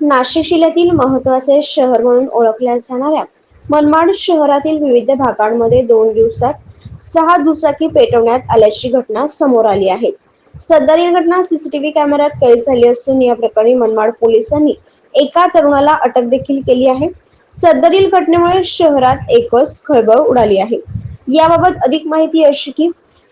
नाशिक जिल्ह्यातील महत्त्वाचे शहर म्हणून ओळखल्या जाणाऱ्या मनमाड शहरातील विविध भागांमध्ये दोन दिवसात सहा दुचाकी पेटवण्यात आल्याची घटना समोर आली आहे. सदर घटना सीसीटीव्ही कॅमेऱ्यात कैद झाली असून या प्रकरणी मनमाड पोलिसांनी एका तरुणाला अटक देखील केली आहे. सदरील घटनेमुळे शहरात एकच खळबळ उडाली आहे. याबाबत अधिक माहिती अशी की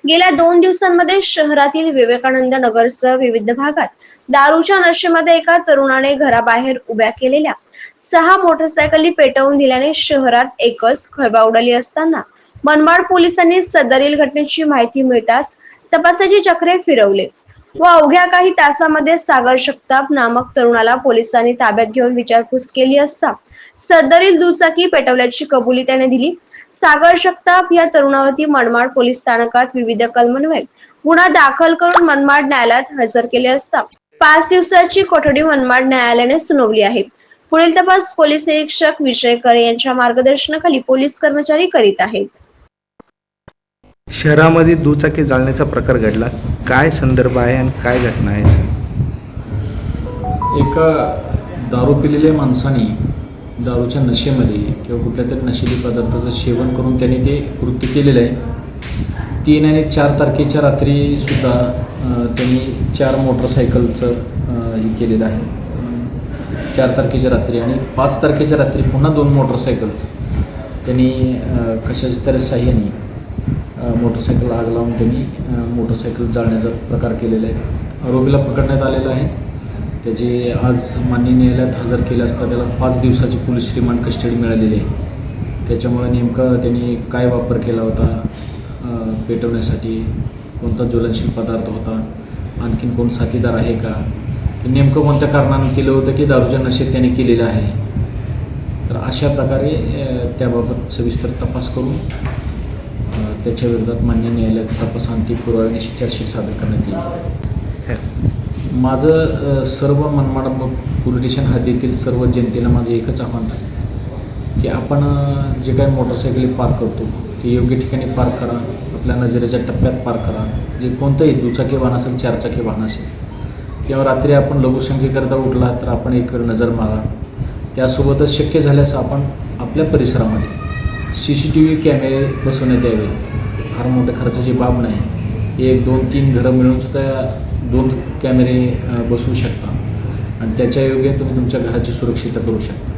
गेल्या दोन दिवसांमध्ये शहरातील विवेकानंद नगरसह विविध भागात दारूच्या नशेमध्ये एका तरुणाने घराबाहेर उभ्या केलेल्या सहा मोटरसायकली पेटवून दिल्याने शहरात एकच खळबा उडाली असताना मनमाड पोलिसांनी सदरील घटनेची माहिती मिळताच तपासाची चक्रे फिरवले व अवघ्या काही तासामध्ये सागर शक्ताप नामक तरुणाला पोलिसांनी ताब्यात घेऊन विचारपूस केली असता सदरील दुचाकी पेटवल्याची कबुली त्याने दिली. सागर शक्ताप या तरुणावरती मनमाड पोलीस स्थानकात विविध कलमान्वये. गुन्हा दाखल करून मनमाड न्यायालयात हजर केले असता पाच दिवसाची कोठडी मनमाड न्यायालयाने सुनावली आहे. पुढील तपास पोलीस निरीक्षक विजय करे यांच्या मार्गदर्शनाखाली पोलीस कर्मचारी करीत आहेत. शहरामध्ये दुचाकी जाळण्याचा प्रकार घडला. काय संदर्भ आहे आणि काय घटना आहे? एका दारू पिलेल्या माणसाने दारूच्या नशेमध्ये किंवा कुठल्या तरी नशेली पदार्थाचं सेवन करून त्याने ते कृत्य केलेलं आहे. तीन आणि चार तारखेच्या रात्रीसुद्धा त्यांनी चार मोटरसायकलचं हे केलेलं आहे. चार तारखेच्या रात्री आणि पाच तारखेच्या रात्री पुन्हा दोन मोटरसायकल. त्यांनी कशाच्या तरी साह्याने मोटरसायकल आग लावून त्यांनी मोटरसायकल जाळण्याचा प्रकार केलेला आहे. आरोपीला पकडण्यात आलेला आहे. त्याचे आज मान्य न्यायालयात हजर केलं असता त्याला पाच दिवसाची पोलीस रिमांड कस्टडी मिळालेली आहे. त्याच्यामुळे नेमकं त्यांनी काय वापर केला होता पेटवण्यासाठी कोणता ज्वलनशील पदार्थ होता आणखीन कोण साथीदार आहे का? नेमकं कोणत्या कारणानं केलं होतं की दारूच्या नशेत त्याने केलेलं आहे? तर अशा प्रकारे त्याबाबत सविस्तर तपास करून त्याच्याविरोधात त्याच्या विरोधात मान्य न्यायालयात तपास अंतिम पुराव्याने चर्चा सादर करण्यात येईल. माझं सर्व मनमाड पोलिटिशियन पोलीस हद्दीतील सर्व जनतेला माझं एकच आव्हान आहे की आपण जे काही मोटरसायकली पार्क करतो ते योग्य ठिकाणी पार्क करा आपल्या नजरेच्या टप्प्यात पार्क करा. जे कोणतंही दुचाकी वाहन असेल चारचाकी वाहन असेल किंवा रात्री आपण लघुसंख्येकरता उठला तर आपण एक नजर मारा. त्यासोबतच शक्य झाल्यास आपण आपल्या परिसरामध्ये सी सी टी व्ही कॅमेरे बसवण्यात यावे. फार मोठ्या खर्चाची बाब नाही. एक दोन तीन घरं मिळूनसुद्धा दोन कॅमेरे बसवू शकता. आणि त्याच्या योगे तुम्ही तुमच्या घराची सुरक्षितता करू शकता.